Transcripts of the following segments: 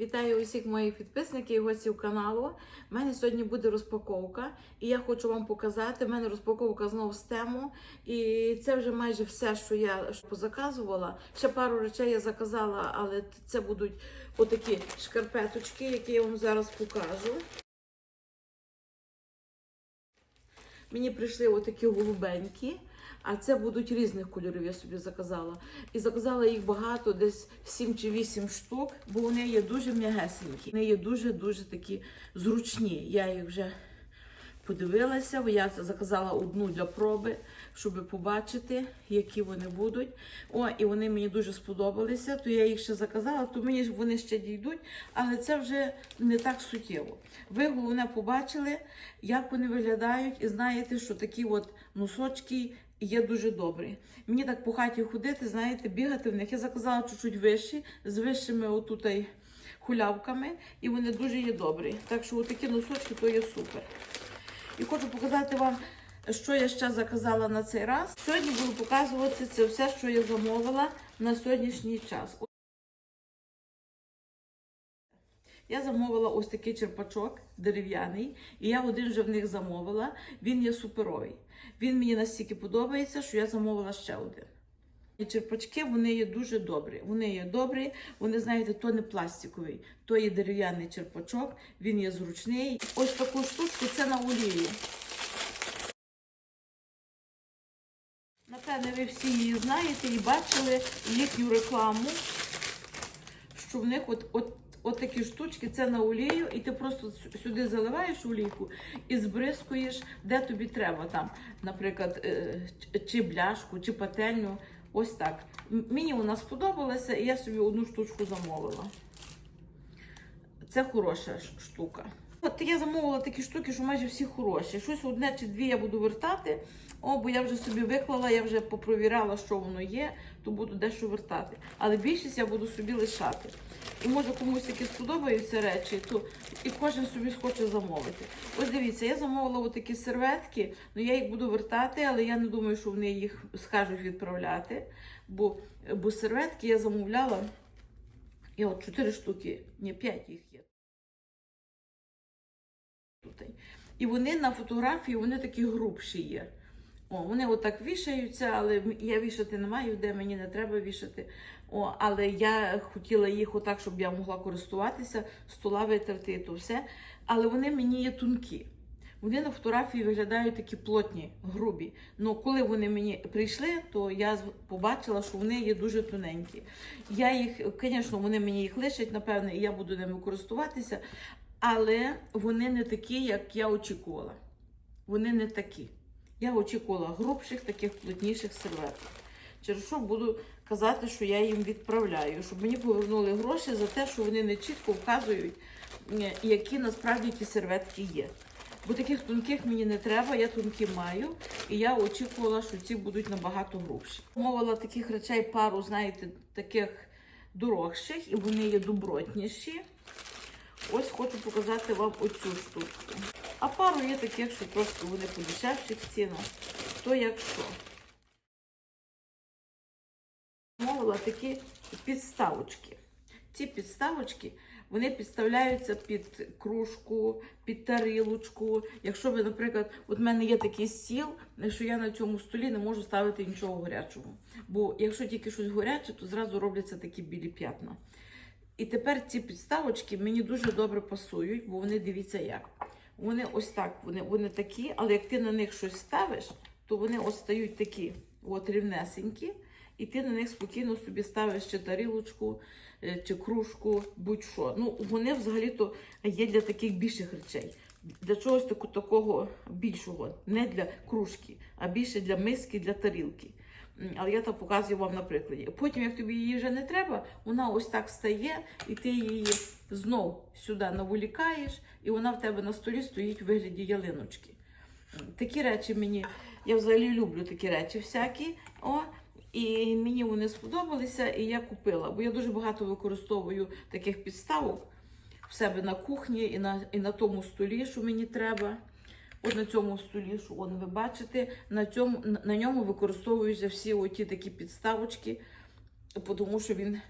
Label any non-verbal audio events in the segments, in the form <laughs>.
Вітаю усіх моїх підписників і гостів каналу. У мене сьогодні буде розпаковка, і я хочу вам показати. У мене розпаковка знову з тему. І це вже майже все, що я позаказувала. Ще пару речей я заказала, але це будуть отакі шкарпеточки, які я вам зараз покажу. Мені прийшли отакі голубенькі, а це будуть різних кольорів, я собі заказала. І заказала їх багато, десь 7 чи 8 штук, бо вони є дуже м'ягесенькі. Вони є дуже-дуже такі зручні. Я їх вже подивилася, бо я заказала одну для проби, щоб побачити, які вони будуть. О, і вони мені дуже сподобалися, то я їх ще заказала, то мені вони ще дійдуть, але це вже не так суттєво. Ви головне побачили, як вони виглядають, і знаєте, що такі от носочки є дуже добрі. Мені так по хаті ходити, знаєте, бігати в них. Я заказала чуть-чуть вищі, з вищими отут хулявками, і вони дуже є добрі. Так що такі носочки то є супер. І хочу показати вам, що я ще заказала на цей раз. Сьогодні буду показувати це все, що я замовила на сьогоднішній час. Я замовила ось такий черпачок дерев'яний, і я один вже в них замовила. Він є суперовий. Він мені настільки подобається, що я замовила ще один. І черпачки вони є дуже добрі. Вони є добрі, вони, знаєте, то не пластиковий, то є дерев'яний черпачок, він є зручний. Ось таку штучку це на олії. Напевне, ви всі її знаєте і бачили їхню рекламу, що в них от, от, от такі штучки, це на олію, і ти просто сюди заливаєш олійку і збризкуєш, де тобі треба. Там, наприклад, е, чи бляшку, чи пательню. Ось так. Мені вона сподобалася, і я собі одну штучку замовила. Це хороша штука. От я замовила такі штуки, що майже всі хороші. Щось одне чи дві я буду вертати. О, бо я вже собі виклала, я вже попровіряла, що воно є, то буду дещо вертати. Але більшість я буду собі лишати. І може комусь такі сподобаються речі, то і кожен собі схоче замовити. Ось дивіться, я замовила отакі серветки, ну я їх буду вертати, але я не думаю, що вони їх скажуть відправляти. Бо, бо серветки я замовляла. І от 4 штуки, ні, 5 їх. Тут. І вони на фотографії вони такі грубші є. О, вони отак вішаються, але я вішати не маю, де мені не треба вішати. О, але я хотіла їх отак, щоб я могла користуватися, стола витерти то все. Але вони мені є тонкі. Вони на фотографії виглядають такі плотні, грубі. Ну коли вони мені прийшли, то я побачила, що вони є дуже тоненькі. Я їх, звісно, вони мені їх лишать, напевне, і я буду ними користуватися, але вони не такі, як я очікувала. Вони не такі. Я очікувала грубших, таких плотніших серветок. Через що буду казати, що я їм відправляю, щоб мені повернули гроші за те, що вони не чітко вказують, е, які насправді ті серветки є. Бо таких тонких мені не треба, я тонкі маю, і я очікувала, що ці будуть набагато грубші. Мовила таких речей пару, знаєте, таких дорогших, і вони є добротніші. Ось хочу показати вам оцю штучку. А пару є таких, що трошки вони подешевші в цінах. То як що. Мовила такі підставочки. Ці підставочки вони підставляються під кружку, під тарілочку. Якщо ви, наприклад, от в мене є такий стіл, що я на цьому столі не можу ставити нічого гарячого. Бо якщо тільки щось гаряче, то зразу робляться такі білі п'ятна. І тепер ці підставочки мені дуже добре пасують, бо вони дивіться як. Вони ось так, вони, вони такі, але як ти на них щось ставиш, то вони ось стають такі, от рівнесенькі, і ти на них спокійно собі ставиш чи тарілочку, е, чи кружку, будь-що. Ну, вони взагалі-то є для таких більших речей. Для чогось такого більшого, не для кружки, а більше для миски, для тарілки. Але я так показую вам на прикладі. Потім, як тобі її вже не треба, вона ось так стає, і ти її знов сюди наволікаєш, і вона в тебе на столі стоїть в вигляді ялиночки. Такі речі мені, я взагалі люблю такі речі всякі. О, і мені вони сподобалися, і я купила. Бо я дуже багато використовую таких підставок в себе на кухні і на, і на тому столі, що мені треба. От на цьому столі, що он, ви бачите, на, цьому, на- ньому використовуються всі оті такі підставочки, тому що він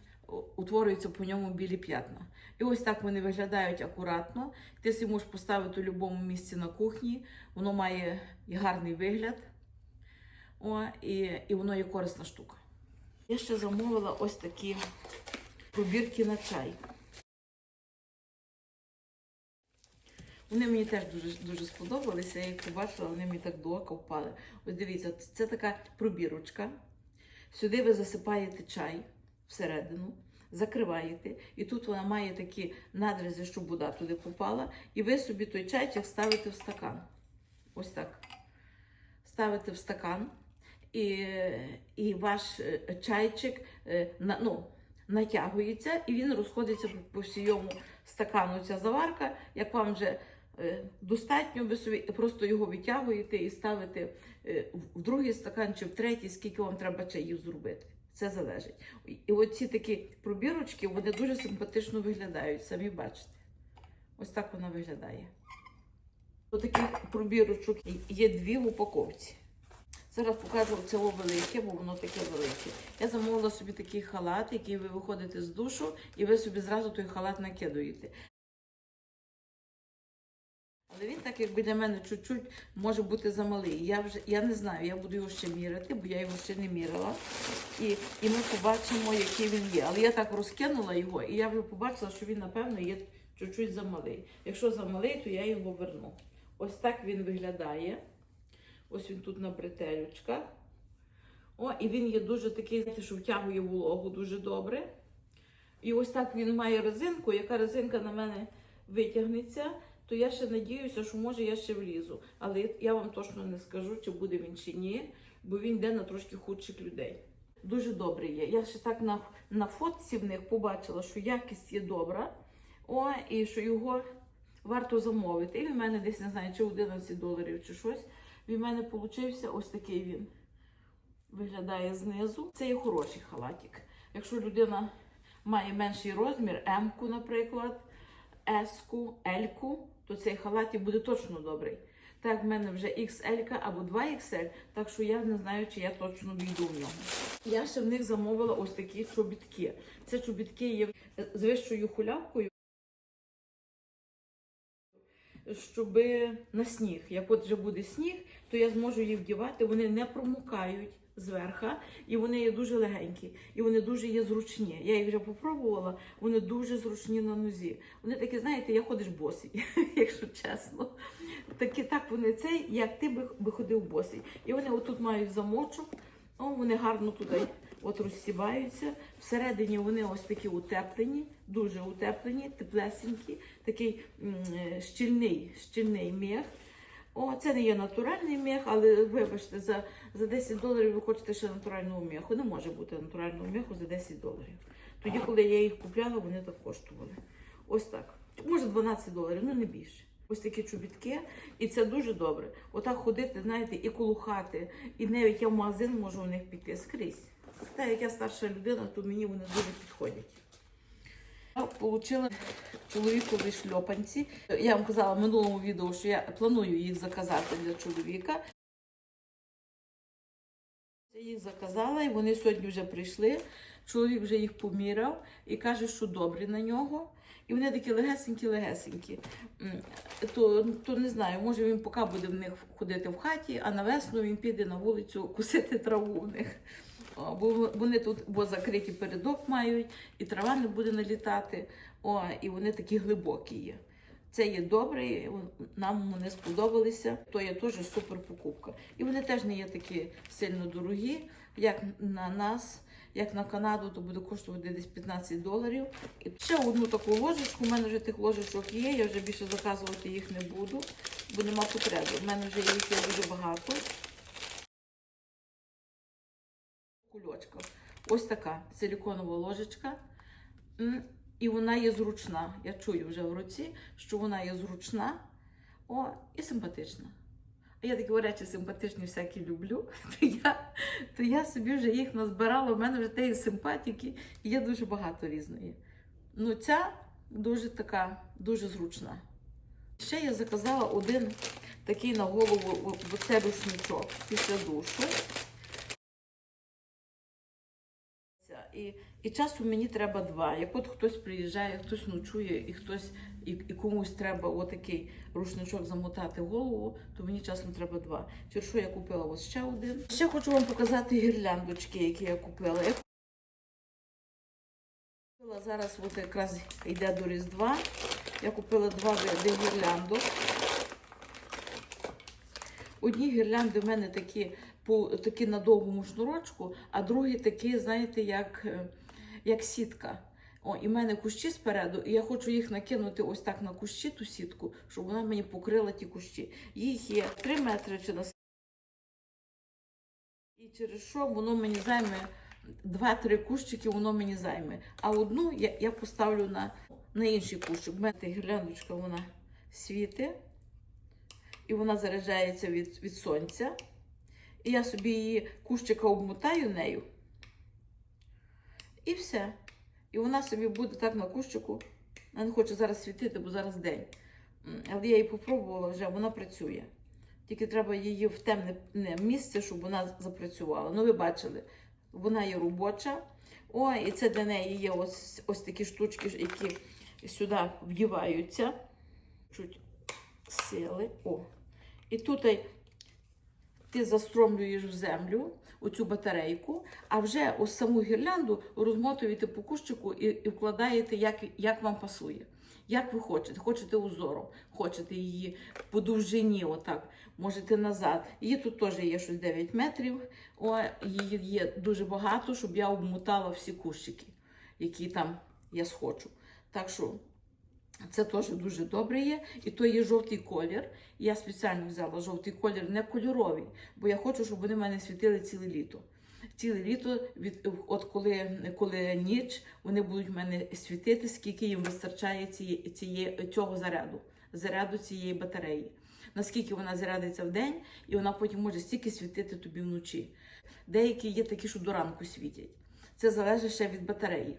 утворюються по ньому білі п'ятна. І ось так вони виглядають акуратно. Ти си можеш поставити в будь-якому місці на кухні. Воно має і гарний вигляд. О, і, і воно є корисна штука. Я ще замовила ось такі пробірки на чай. Вони мені теж дуже, дуже сподобалися. Я їх побачила, вони мені так до ока впали. Ось дивіться, це така пробірочка. Сюди ви засипаєте чай всередину, закриваєте, і тут вона має такі надрізи, щоб вода туди попала. І ви собі той чайчик ставите в стакан. Ось так. Ставите в стакан, і, і ваш е, чайчик е, ну, натягується, і він розходиться по, всьому стакану. Ця заварка, як вам вже достатньо, ви собі просто його витягуєте і ставите е, в- другий стакан чи в третій, скільки вам треба чаїв зробити. Це залежить. І оці такі пробірочки, вони дуже симпатично виглядають, самі бачите. Ось так вона виглядає. Ось таких пробірочок є дві в упаковці. Зараз покажу це велике, бо воно таке велике. Я замовила собі такий халат, який ви виходите з душу, і ви собі зразу той халат накидуєте. Але він так якби для мене чуть-чуть може бути замалий. Я вже я не знаю, я буду його ще міряти, бо я його ще не мірила. І, і ми побачимо, який він є. Але я так розкинула його, і я вже побачила, що він, напевно, є чуть-чуть замалий. Якщо замалий, то я його верну. Ось так він виглядає. Ось він тут на бретелючках. О, і він є дуже такий, знаєте, що втягує вологу дуже добре. І ось так він має резинку. Яка резинка на мене витягнеться, то я ще надіюся, що може я ще влізу. Але я вам точно не скажу, чи буде він чи ні, бо він йде на трошки худших людей. Дуже добрий є. Я ще так на, на фотці в них побачила, що якість є добра. О, і що його варто замовити. І в мене десь не знаю, чи 11 доларів, чи щось. Він в мене получився ось такий він виглядає знизу. Це є хороший халатик. Якщо людина має менший розмір, М-ку, наприклад, С-ку, L-ку, то цей халатик буде точно добрий. Так, в мене вже XL або 2XL, так що я не знаю, чи я точно війду в нього. Я ще в них замовила ось такі чобітки. Це чобітки є з вищою хулявкою. Щоб на сніг, як от вже буде сніг, то я зможу їх вдівати. Вони не промокають зверха, і вони є дуже легенькі, і вони дуже є зручні. Я їх вже попробувала, вони дуже зручні на нозі. Вони такі, знаєте, я ходиш босий, <laughs> якщо чесно. Такі так вони цей, як ти би, би ходив босий. І вони отут мають замочок, о, вони гарно туди от розсіваються. Всередині вони ось такі утеплені, дуже утеплені, теплесенькі, такий м, е, щільний, щільний мех. О, це не є натуральний мех, але вибачте, за, за 10 доларів ви хочете ще натурального меху. Не може бути натурального меху за 10 доларів. Тоді, коли я їх купляла, вони так коштували. Ось так. Може 12 доларів, ну не більше. Ось такі чобітки, і це дуже добре. Отак ходити, знаєте, і колухати, і навіть я в магазин можу у них піти скрізь. Та як я старша людина, то мені вони дуже підходять. Я отримала чоловікові шльопанці. Я вам казала в минулому відео, що я планую їх заказати для чоловіка. Я їх заказала, і вони сьогодні вже прийшли. Чоловік вже їх поміряв і каже, що добрі на нього. І вони такі легесенькі-легесенькі. То, то не знаю, може він поки буде в них ходити в хаті, а на весну він піде на вулицю кусити траву в них. Бо вони тут бо закриті передок мають, і трава не буде налітати. О, і вони такі глибокі є. Це є добре, нам вони сподобалися. То є теж супер покупка. І вони теж не є такі сильно дорогі, як на нас, як на Канаду, то буде коштувати десь 15 доларів. І ще одну таку ложечку. У мене вже тих ложечок є. Я вже більше заказувати їх не буду, бо нема потреби. У мене вже їх є дуже багато. Кульочка. Ось така силіконова ложечка. І вона є зручна. Я чую вже в руці, що вона є зручна о, і симпатична. А я такі речі симпатичні всякі люблю. <laughs> То я, то я собі вже їх назбирала. У мене вже тієї симпатики і є дуже багато різної. Ну, ця дуже така, дуже зручна. Ще я заказала один такий на голову в- в це рушничок після душу. І, і часу мені треба два. Як от хтось приїжджає, хтось ночує, і хтось і, і комусь треба отакий рушничок замотати голову, то мені часом треба два. Через я купила ось ще один. Ще хочу вам показати гірляндочки, які я купила. Я купила зараз, от якраз йде до Різдва. Я купила два види гірляндок. Одні гірлянди в мене такі такі на довгому шнурочку, а другі такі, знаєте, як, е, як сітка. О, і в мене кущі спереду, і я хочу їх накинути ось так на кущі, ту сітку, щоб вона мені покрила ті кущі. Їх є 3 метри чи на І через що воно мені займе 2-3 кущики, воно мені займе. А одну я, я поставлю на, на інший кущик. У мене гірляндочка вона світить і вона заряджається від, від сонця. І я собі її кущика обмотаю нею. І все. І вона собі буде так на кущику. Я не хочу зараз світити, бо зараз день. Але я її попробувала вже, вона працює. Тільки треба її в темне не, місце, щоб вона запрацювала. Ну, ви бачили, вона є робоча. О, і це для неї є ось, ось такі штучки, які сюди вдіваються. Чуть сили. О. І тут ти застромлюєш в землю оцю батарейку, а вже ось саму гірлянду розмотуєте по кущику і, і вкладаєте, як, як вам пасує. Як ви хочете, хочете узором, хочете її по довжині, отак, можете назад. Її тут теж є щось 9 метрів. О, її є дуже багато, щоб я обмотала всі кущики, які там я схочу. Так що це теж дуже добре є. І то є жовтий колір. Я спеціально взяла жовтий колір, не кольоровий, бо я хочу, щоб вони в мене світили ціле літо. Ціле літо, від, от коли, коли ніч, вони будуть в мене світити, скільки їм вистачає цієї, цієї, цього заряду, заряду цієї батареї. Наскільки вона зарядиться в день, і вона потім може стільки світити тобі вночі. Деякі є такі, що до ранку світять. Це залежить ще від батареї.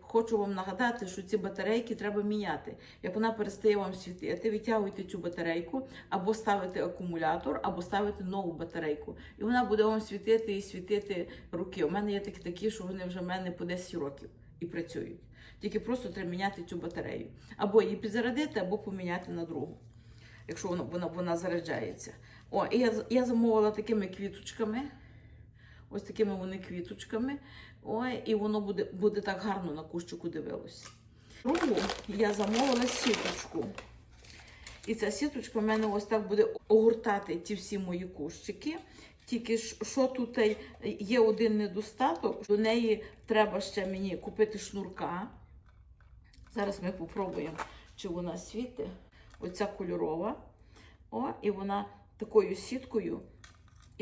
Хочу вам нагадати, що ці батарейки треба міняти. Як вона перестає вам світити, витягуйте цю батарейку, або ставите акумулятор, або ставите нову батарейку. І вона буде вам світити і світити роки. У мене є такі такі, що вони вже в мене по 10 років і працюють. Тільки просто треба міняти цю батарею. Або її підзарядити, або поміняти на другу, якщо вона, вона, вона заряджається. О, і я, я замовила такими квіточками. Ось такими вони квіточками. Ой, і воно буде, буде так гарно на кущику дивилося. Другу я замовила сіточку. І ця сіточка в мене ось так буде огортати ті всі мої кущики. Тільки що тут є один недостаток, до неї треба ще мені купити шнурка. Зараз ми попробуємо, чи вона світить. Оця кольорова. О, і вона такою сіткою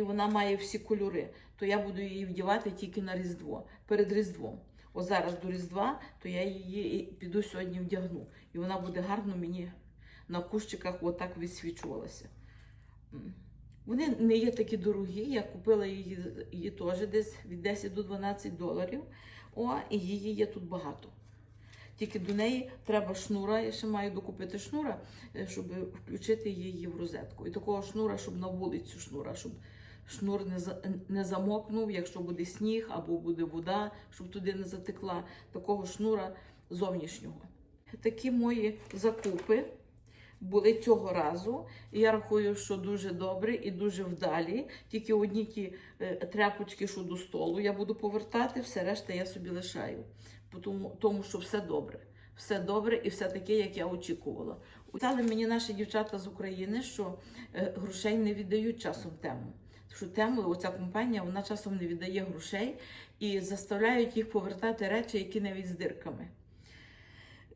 і вона має всі кольори, то я буду її вдівати тільки на Різдво, перед Різдвом. О зараз до Різдва, то я її піду сьогодні вдягну. І вона буде гарно мені на кущиках отак відсвічувалася. Вони не є такі дорогі. Я купила її, її теж десь від 10 до 12 доларів. О, і її є тут багато. Тільки до неї треба шнура. Я ще маю докупити шнура, е, щоб включити її в розетку. І такого шнура, щоб на вулицю шнура, щоб шнур не, не замокнув, якщо буде сніг або буде вода, щоб туди не затекла. Такого шнура зовнішнього. Такі мої закупи були цього разу. Я рахую, що дуже добре і дуже вдалі. Тільки одні ті е, тряпочки, що до столу, я буду повертати, все решта я собі лишаю. Тому, тому що все добре. Все добре і все таке, як я очікувала. Сказали мені наші дівчата з України, що е, грошей не віддають часом тему. Що тему, оця компанія, вона часом не віддає грошей і заставляють їх повертати речі, які навіть з дирками.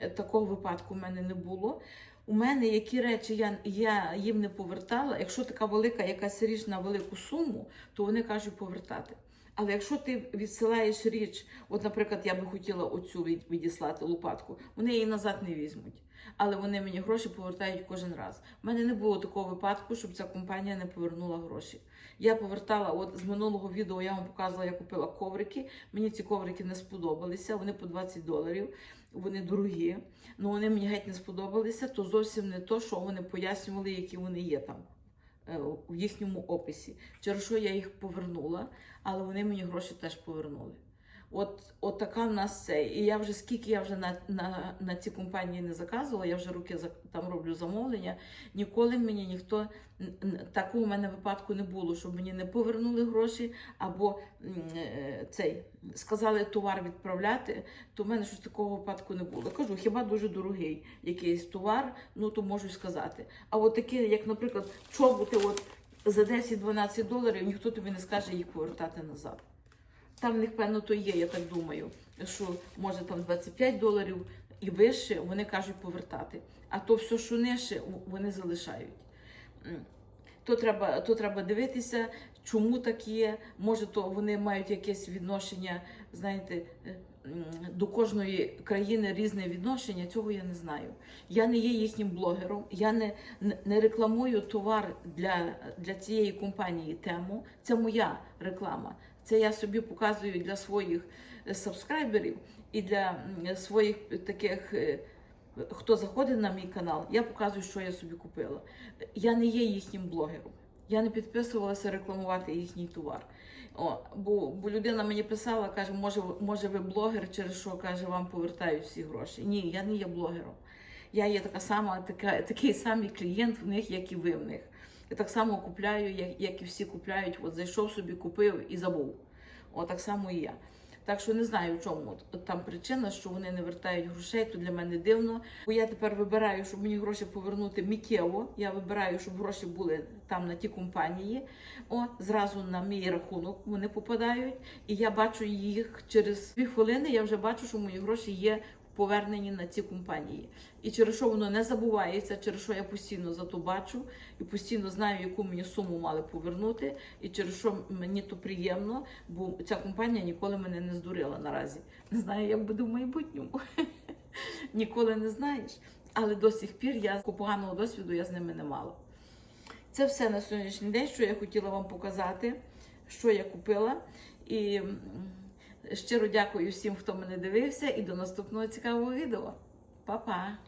Е, Такого випадку в мене не було. У мене які речі я, я їм не повертала. Якщо така велика якась річ на велику суму, то вони кажуть повертати. Але якщо ти відсилаєш річ, от, наприклад, я би хотіла оцю від- відіслати лопатку, вони її назад не візьмуть. Але вони мені гроші повертають кожен раз. У мене не було такого випадку, щоб ця компанія не повернула гроші. Я повертала, от з минулого відео я вам показувала, я купила коврики. Мені ці коврики не сподобалися, вони по 20 доларів, вони дорогі. Ну вони мені геть не сподобалися, то зовсім не то, що вони пояснювали, які вони є там е, в їхньому описі. Через що я їх повернула, але вони мені гроші теж повернули. От, от така в нас це. І я вже скільки я вже на, на, на ці компанії не заказувала, я вже руки за, там роблю замовлення. Ніколи мені ніхто такого в мене випадку не було, щоб мені не повернули гроші, або е, цей сказали товар відправляти, то в мене щось такого випадку не було. Кажу, хіба дуже дорогий якийсь товар, ну то можу сказати. А от такі, як, наприклад, чоботи, от за 10-12 доларів, ніхто тобі не скаже їх повертати назад. Там в них, певно, то є, я так думаю, що може там 25 доларів і вище, вони кажуть повертати. А то все, що нижче, вони залишають. То треба, то треба дивитися, чому так є. Може, то вони мають якесь відношення, знаєте, е, до кожної країни різне відношення. Цього я не знаю. Я не є їхнім блогером, я не, не- рекламую товар для, для цієї компанії тему. Це моя реклама. Це я собі показую для своїх е, сабскрайберів і для своїх таких. е, Хто заходить на мій канал, я показую, що я собі купила. Я не є їхнім блогером. Я не підписувалася рекламувати їхній товар. О, бо, бо людина мені писала, каже, може, може ви блогер, через що каже, вам повертають всі гроші. Ні, я не є блогером. Я є така сама, така, такий самий клієнт в них, як і ви в них. Я так само купляю, як, і всі купляють. От зайшов собі, купив і забув. О, так само і я. Так що не знаю, в чому от там причина, що вони не вертають грошей, то для мене дивно. Бо я тепер вибираю, щоб мені гроші повернути миттєво. Я вибираю, щоб гроші були там на ті компанії. О, зразу на мій рахунок вони попадають. І я бачу їх через дві хвилини. Я вже бачу, що мої гроші є повернені на ці компанії. І через що воно не забувається, через що я постійно за то бачу і постійно знаю, яку мені суму мали повернути, і через що мені то приємно, бо ця компанія ніколи мене не здурила наразі. Не знаю, як буде в майбутньому. <laughs> Ніколи не знаєш. Але до сих пір я поганого досвіду я з ними не мала. Це все на сьогоднішній день, що я хотіла вам показати, що я купила. І щиро дякую всім, хто мене дивився, і до наступного цікавого відео. Па-па!